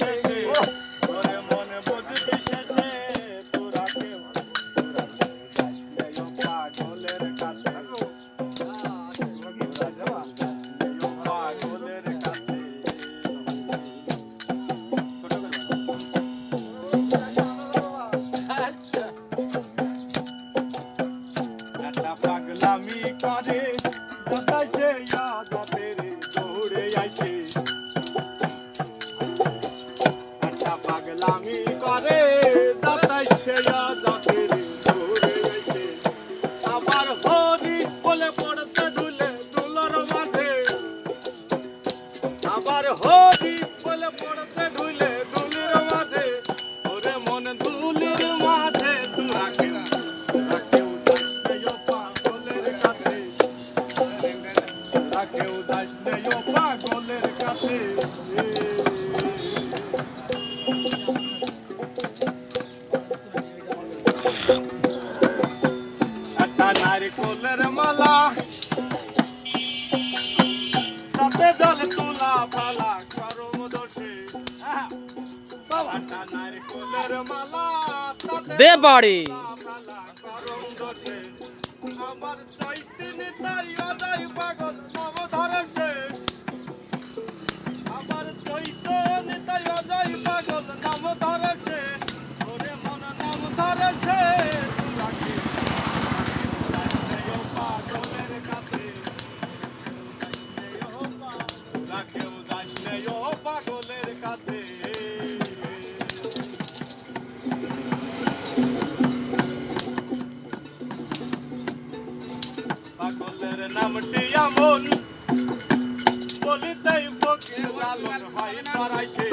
শেষে ওরে মন বুঝবি শেষে তোরা কেউ পাগলের কেউ যাচ্ছে ও পাগলের কাছে। একটা নারিকলের মালা তাতে জল তুলা ফালা করম দোষে। একটা নারিকলের মালা দে বাড়ি। আমার চৈতিন তাই অদাই পাগল। পাগলের নামটি এমন বলিতেই ফকির লালন হয় তারাইছে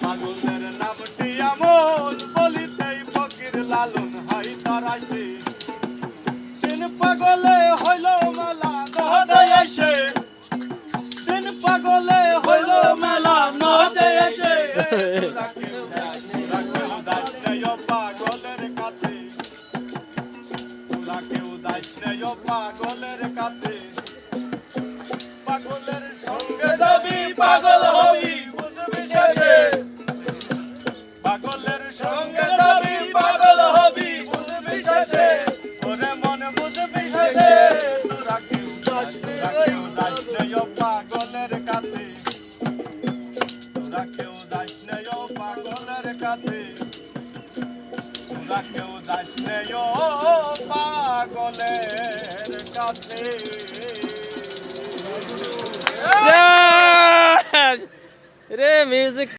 পাগলের নামটি এমন বলিতেই ফকির লালন হয় তারাইছে পাগলের সঙ্গে যাবি পাগল কাছে তোরা কেউ দাইছে পাগলের কাছে রে মিউজিক